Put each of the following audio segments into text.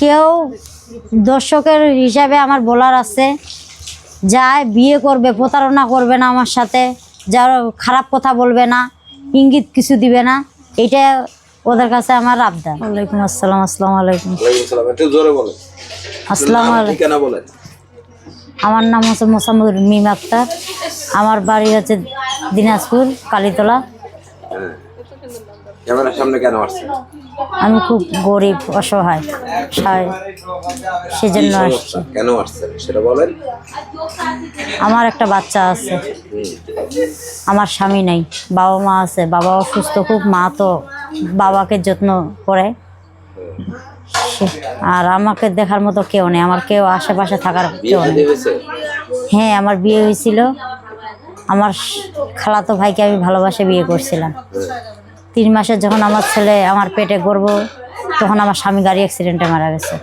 কেউ দর্শকের হিসাবে আমার বলার আছে যায় বিয়ে করবে প্রতারণা করবে না আমার সাথে যার খারাপ কথা বলবে না ইঙ্গিত কিছু দিবে না এটা ওদের কাছে আমার আবদার। ওয়ালাইকুম আসসালাম আসসালামু আলাইকুম। ওয়ালাইকুম সালাম একটু জোরে বলেন। আসসালামু আলাইকুম। আমার নাম হচ্ছে মোসাম্মদ মিম আক্তার। আমার বাড়ি হচ্ছে দিনাজপুর কালীতলা। হ্যাঁ। ক্যামেরার সামনে কেন আসছেন? আমি খুব গরিব অসহায় সেজন্য আসছি। কেন আসছেন? সেটা বলেন। আমার একটা বাচ্চা আছে। আমার স্বামী নেই বাবা মা আছে। বাবা অসুস্থ খুব মা তো বাবাকে যত্ন করে। আর আমাকে দেখার মতো কেউ নেই। আমার কেউ আশেপাশে থাকার কেউ নেই। হ্যাঁ আমার বিয়ে হয়েছিল। আমার খালাতো ভাইকে আমি ভালোবাসে বিয়ে করছিলাম। তিন মাসে যখন আমার ছেলে আমার পেটে গর্ব তখন আমার স্বামী গাড়ি অ্যাক্সিডেন্টে মারা গেছে।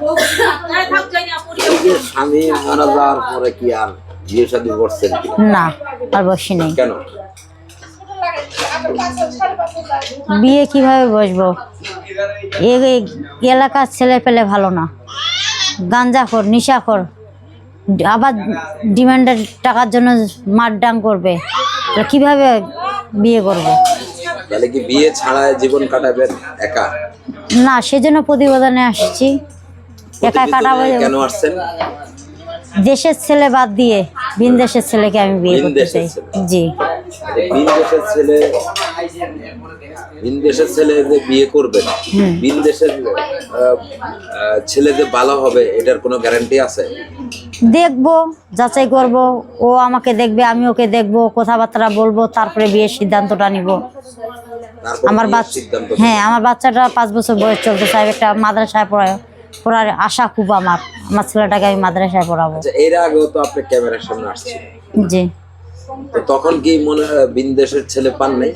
স্বামী মারা যাওয়ার পরে কি আর বিয়ে শাদী করছেন না আর বসি নেই। কেন? বিয়ে কীভাবে বসবো? এলাকার ছেলে পেলে ভালো না। গাঞ্জাখোর নিশাখোর আবার ডিমান্ডের টাকার জন্য মারডাং করবে। কীভাবে বিয়ে করব? তাহলে কি বিয়ে ছাড়াই জীবন কাটাবেন একা? না সেজন্য প্রতিবেদনে আসছি। একা কাটাবো কেন আসছেন? দেশের ছেলে বাদ দিয়ে ভিন দেশের ছেলেকে আমি বিয়ে করতে চাই। জি। ভিন দেশের ছেলে ভিন দেশের ছেলে যে বিয়ে করবেন হুম। ভিন দেশের ছেলে যে ভালো হবে এটার কোনো গ্যারান্টি আছে? দেখব যাচাই করব ও আমাকে দেখবে আমি ওকে দেখব কথাবার্তা বলব তারপরে বিয়ের সিদ্ধান্তটা নিব। আমার বাচ্চা হ্যাঁ আমার বাচ্চাটা পাঁচ বছর বয়স চলতে চাই একটা মাদ্রাসায় পড়ায় পড়ার আশা খুব আমার। আমার ছেলেটাকে আমি মাদ্রাসায় পড়াবো। আচ্ছা এর আগেও তো আপনি ক্যামেরার সামনে আসছেন জি। তো তখন কি মনে হয় ভিন দেশের ছেলে পান নাই?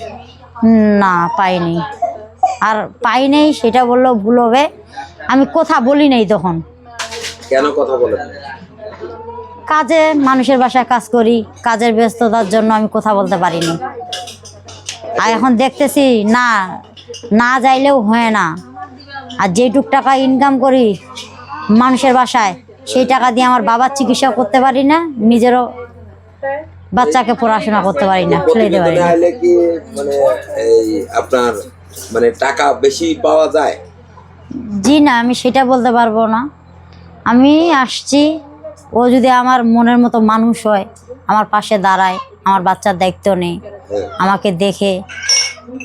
না পাইনি আর পাই নেই সেটা বললেও ভুল হবে। আমি কথা বলি নাই তখন। কেন কথা বলেন? কাজে মানুষের বাসায় কাজ করি কাজের ব্যস্ততার জন্য আমি কথা বলতে পারিনি। আর এখন দেখতেছি না না যাইলেও হয় না। আর যেটুক টাকা ইনকাম করি মানুষের বাসায় সেই টাকা দিয়ে আমার বাবার চিকিৎসা করতে পারি না নিজেরও বাচ্চাকে পড়াশোনা করতে পারি না ফেলে দিতে পারি না। মানে এই আপনার মানে টাকা বেশি পাওয়া যায়? জি না আমি সেটা বলতে পারব না। আমি আসছি ও যদি আমার মনের মতো মানুষ হয় আমার পাশে দাঁড়ায় আমার বাচ্চার দায়িত্ব নেই হ্যাঁ, আমাকে দেখে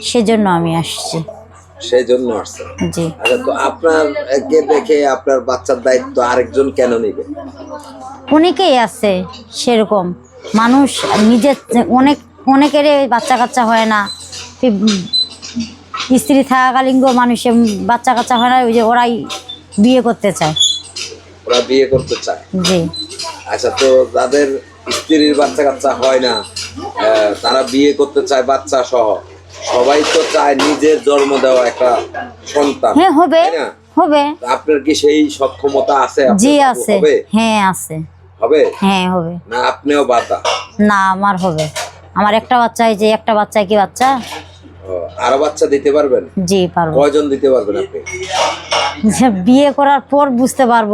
সেজন্য আমি আসছি। সেই জন্য আসছে। জি। আচ্ছা তো আপনার কে দেখে আপনার বাচ্চার দায়িত্ব আরেকজন কেন নিবে? অনেকেই আছে সেরকম। মানুষ নিজের অনেক বাচ্চা কাচ্চা হয় না। স্ত্রী থাকাকালীন মানুষের বাচ্চা কাচ্চা হয় না ওই যে ওরাই বিয়ে করতে চায়। ওরা বিয়ে করতে চায়। জি। আচ্ছা তো যাদের স্ত্রীর বাচ্চা কাচ্চা হয় না তারা বিয়ে করতে চায় বাচ্চা সহ। সবাই তো চায় নিজের জন্ম দেওয়া একটা সন্তান হ্যাঁ হবে না? হবে। আপনার কি সেই সক্ষমতা আছে? জি আছে। হ্যাঁ আছে। হবে? হ্যাঁ হবে। না আপনিও বাধা না আমার হবে। আমার একটা বাচ্চা যে একটা বাচ্চা কি বাচ্চা। আরও বাচ্চা দিতে পারবেন? জি পারব। কয়জন দিতে পারবেন আপনি? যে বিয়ে করার পর বুঝতে পারব।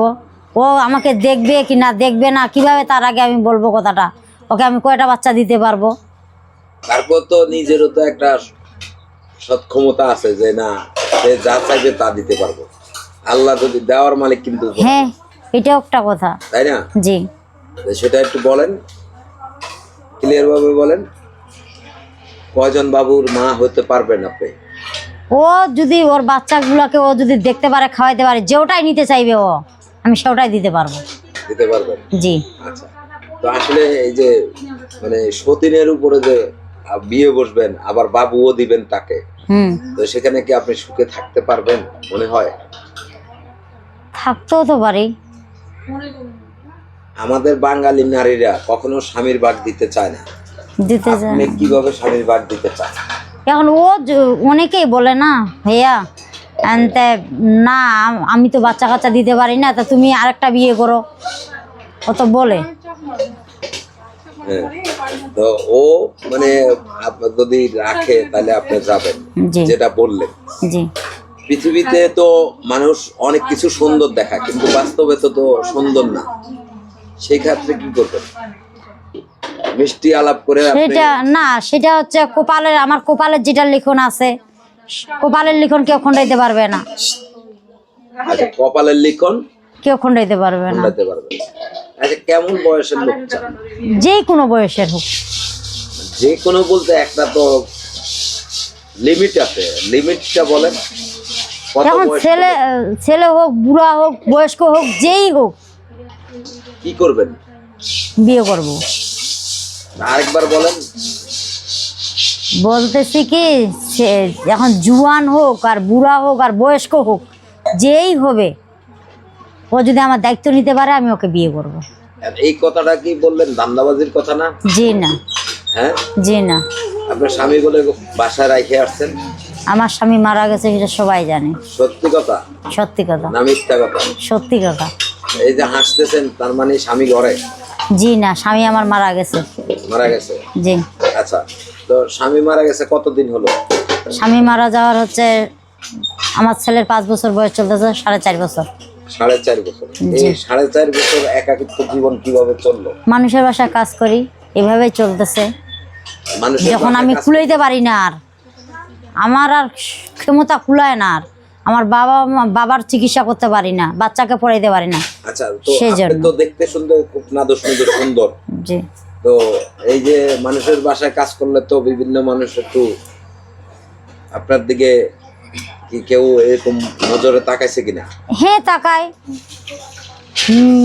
ও আমাকে দেখবে কি না দেখবে না কীভাবে তার আগে আমি বলব কথাটা? ওকে আমি কয়টা বাচ্চা দিতে পারব? তারপর তো নিজেরও তো একটা সক্ষমতা আছে যে না সে যা চাইবে তা দিতে পারব। আল্লাহ যদি দেওয়ার মালিক কিন্তু হ্যাঁ এটাও একটা কথা। তাই না? জি। সেটা একটু বলেন ক্লিয়ার ভাবে বলেন। কয়জন বাবুর মা হতে পারবেন আপনি? ও যদি ওর বাচ্চাগুলোকে ও যদি দেখতে পারে খাওয়াইতে পারে যেওটাই নিতে চাইবে ও। আমি সেওটাই দিতে পারব। দিতে পারবেন? জি। আচ্ছা। তো আসলে এই যে মানে সতীনের উপরে যে বিয়ে বসবেন আবার বাবুও দিবেন তাকে হুম। তো সেখানে কি আপনি সুখে থাকতে পারবেন মনে হয়? থাকতেও তো পারি। আমাদের বাঙালি নারীরা কখনো স্বামীর ভাগ দিতে চায় না। দিতে চায় কীভাবে স্বামীর ভাগ দিতে চান? এখন ও অনেকেই বলে না ভাইয়া না আমি তো বাচ্চা কাচ্চা দিতে পারি না তা তুমি আরেকটা বিয়ে করো। ও তো বলে। হ্যাঁ। তো ও মানে যদি রাখে তাহলে আপনি যাবেন। যেটা বললেন। জি। পৃথিবীতে তো মানুষ অনেক কিছু সুন্দর দেখায় কিন্তু বাস্তবে তো তো সুন্দর না। সেই ক্ষেত্রে কি করবেন? মিষ্টি আলাপ করে সেটা না সেটা হচ্ছে কপালের আমার কপালের যেটা লিখন আছে কপালের লিখন কেউ খন্ডাইতে পারবে না। আচ্ছা কপালের লিখন কেউ খন্ডাইতে পারবে না। আচ্ছা কেমন বয়সের লোক চান? যে কোনো বয়সের হোক। যে কোনো বলতে একটা তো লিমিট আছে। লিমিটটা বলেন কত এখন বয়স ছেলে ছেলে হোক বুড়া হোক বয়স্ক হোক যেই হোক। কি করবেন? বিয়ে করব। আরেকবার বলেন। বলতেছি কি সে এখন জুয়ান হোক আর বুড়া হোক আর বয়স্ক হোক যেই হবে ও যদি আমার দায়িত্ব নিতে পারে আমি ওকে বিয়ে করব। এই কথাটা কি বললেন? দান্দাবাজির কথা না? জি না। হ্যাঁ? জি না। আপনার স্বামী বলে বাসায় রাখে আসছেন? আমার স্বামী মারা গেছে সেটা সবাই জানে। সত্যি কথা? সত্যি কথা। না মিথ্যা কথা? সত্যি কথা। এই যে হাসতেছেন তার মানে স্বামী ঘরে? জি না স্বামী আমার মারা গেছে। মারা গেছে? জি। আচ্ছা। তো স্বামী মারা গেছে কতদিন হলো? স্বামী মারা যাওয়ার হচ্ছে আমার ছেলের পাঁচ বছর বয়স চলতেছে সাড়ে চার বছর। সাড়ে চার বছর। এই সাড়ে চার বছর একাকিত্ব জীবন কীভাবে চলল? মানুষের বাসায় কাজ করি এভাবেই চলতেছে। যখন আমি কুলাইতে পারি না আর আমার আর ক্ষমতা কুলায় না আর। আমার বাবা বাবার চিকিৎসা করতে পারি না বাচ্চাকে পড়াইতে পারি না। আচ্ছা তো সেই আপনি জন্য। তো দেখতে সুন্দর খুব নাদুস সুন্দর। জি। তো এই যে মানুষের বাসায় কাজ করলে তো বিভিন্ন মানুষ একটু আপনার দিকে কি কেউ এরকম নজরে তাকাইছে কিনা? হ্যাঁ তাকায়।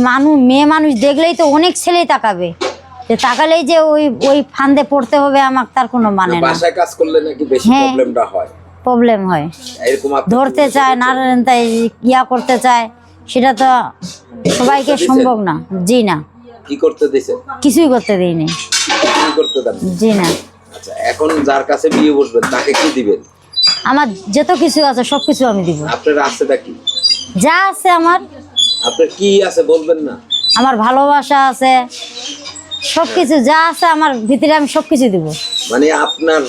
মানুষ মেয়ে মানুষ দেখলেই তো অনেক ছেলেই তাকাবে। যে তাকালেই যে ওই ওই ফান্দে পড়তে হবে আমাকে তার কোনো মানে না। বাসায় কাজ করলে নাকি বেশি হ্যাঁ। প্রবলেমটা হয়? প্রবলেম হয়। এরকম ধরতে চায় না তাই ইয়া করতে চায় সেটা তো সবাইকে সম্ভব না। জি না। কি করতে দিছে? কিছুই করতে দিইনি কি করতে দেন জি না। আচ্ছা এখন যার কাছে বিয়ে বসবেন তাকে কি দিবেন? আমার যত কিছু আছে সব কিছু আমি দিব। আপনার আছেটা কি? যা আছে আমার। আপনার কি আছে বলবেন না? আমার ভালোবাসা আছে। সব কিছু যা আছে আমার ভিতরে আমি সব কিছু দিব। মানে আপনার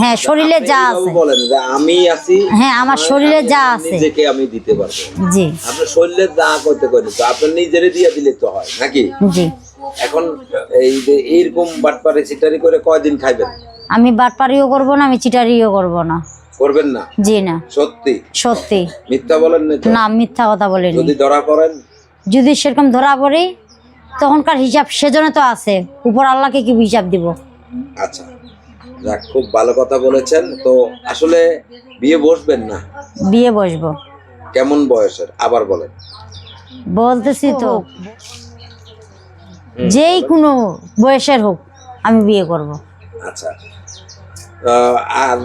হ্যাঁ শরীরে যা আছে। বলেন যে আমি আছি হ্যাঁ আমার শরীরে যা আছে। নিজেকে আমি দিতে পারব। জি। আপনার শরীরে যা করতে করি তো আপনার নিজেরে দিয়ে দিলে তো হয় নাকি? জি। এখন এই যে এইরকম বাটপারে চিটারি করে কয়দিন খাইবেন? আমি বাটপারিও করব না আমি চিটারিও করব না। করবেন না? জি না। সত্যি? সত্যি। মিথ্যা বলেন না না মিথ্যা কথা বলিনি। যদি ধরা পড়েন? যদি সেরকম ধরা পড়ি তখনকার হিসাব সেজন্য তো আছে। উপর আল্লাহকে কি হিসাব দিব? আচ্ছা। যাক খুব ভালো কথা বলেছেন। তো আসলে বিয়ে বসবেন না? বিয়ে বসবো। কেমন বয়সের? আবার বলেন। বলতেছি তো যেই কোনো বয়সের হোক আমি বিয়ে করব। আচ্ছা। আহ, আর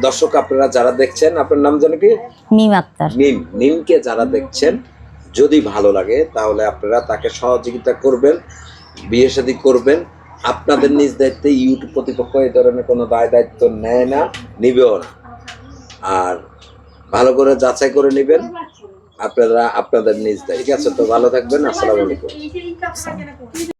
দর্শক আপনারা যারা দেখছেন আপনার নাম জানো কি? মিম আক্তার। নিম নিমকে যারা দেখছেন যদি ভালো লাগে তাহলে আপনারা তাকে সহযোগিতা করবেন বিয়ে শাদী করবেন। আপনাদের নিজ দায়িত্বে ইউটিউব প্রতিপক্ষ এই ধরনের কোনো দায় দায়িত্ব নেয় না, নিবেও না। আর ভালো করে যাচাই করে নেবেন, আপনারা আপনাদের নিজ দায়িত্ব ঠিক আছে, তো ভালো থাকবেন, আসসালামু আলাইকুম।